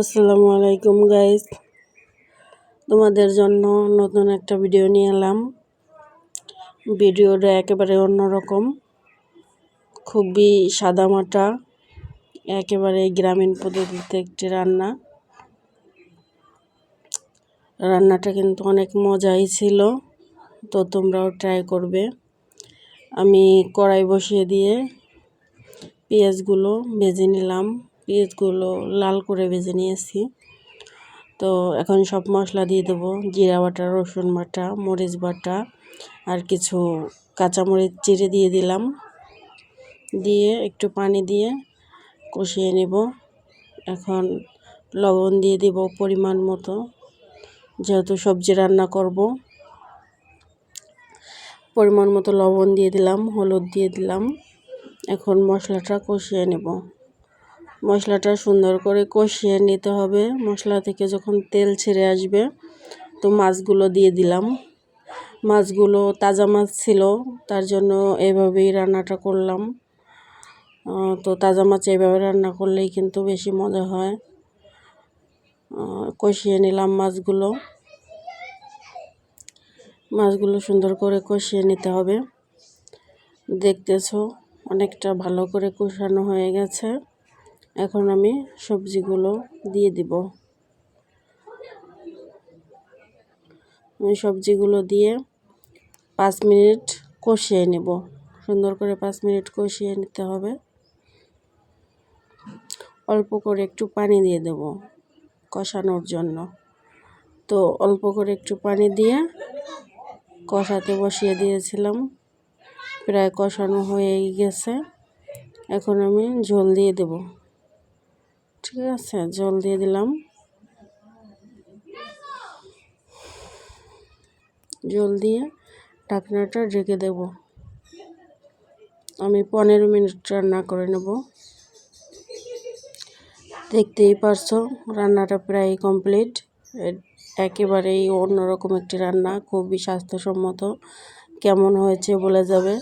আসসালামু আলাইকুম গাইস তোমাদের জন্য নতুন একটা ভিডিও নিয়ে এলাম। ভিডিওটা একেবারে অন্যরকম, খুবই সাদামাটা, একেবারে গ্রামীণ পদ্ধতিতে একটি রান্না। রান্নাটা কিন্তু অনেক মজাই ছিল, তো তোমরাও ট্রাই করবে। আমি কড়াই বসিয়ে দিয়ে পেঁয়াজগুলো ভেজে নিলাম। পেঁয়াজগুলো লাল করে ভেজে নিয়েছি। তো এখন সব মশলা দিয়ে দেবো। জিরা বাটা, রসুন বাটা, মরিচ বাটা আর কিছু কাঁচামরিচ চিড়ে দিয়ে দিলাম। দিয়ে একটু পানি দিয়ে কষিয়ে নেব। এখন লবণ দিয়ে দিব পরিমাণ মতো। যেহেতু সবজি রান্না করব, পরিমাণ মতো লবণ দিয়ে দিলাম, হলুদ দিয়ে দিলাম। এখন মশলাটা কষিয়ে নেব। মশলাটা সুন্দর করে কষিয়ে নিতে হবে। মশলা থেকে যখন তেল ছেড়ে আসবে, তো মাছগুলো দিয়ে দিলাম। মাছগুলো তাজা মাছ ছিল, তার জন্য এভাবেই রান্নাটা করলাম। তো তাজা মাছ এইভাবে রান্না করলেই কিন্তু বেশি মজা হয়। কষিয়ে নিলাম মাছগুলো। মাছগুলো সুন্দর করে কষিয়ে নিতে হবে। দেখতেছো, অনেকটা ভালো করে কষানো হয়ে গেছে। এখন আমি সবজিগুলো দিয়ে দিব। আমি সবজিগুলো দিয়ে পাঁচ মিনিট কষিয়ে নেব। সুন্দর করে পাঁচ মিনিট কষিয়ে নিতে হবে। অল্প করে একটু পানি দিয়ে দেব কষানোর জন্য। তো অল্প করে একটু পানি দিয়ে কষাতে বসিয়ে দিয়েছিলাম। প্রায় কষানো হয়েই গেছে। এখন আমি ঝোল দিয়ে দেব। ঠিক আছে, জল দিয়ে দিলাম। জল দিয়ে ঢাকনাটা ঢেকে দেব। আমি পনেরো মিনিট রান্না করে নেব। দেখতেই পারছ, রান্নাটা প্রায় কমপ্লিট। একেবারেই অন্যরকম একটি রান্না, খুবই স্বাস্থ্যসম্মত। কেমন হয়েছে বলে যাবে।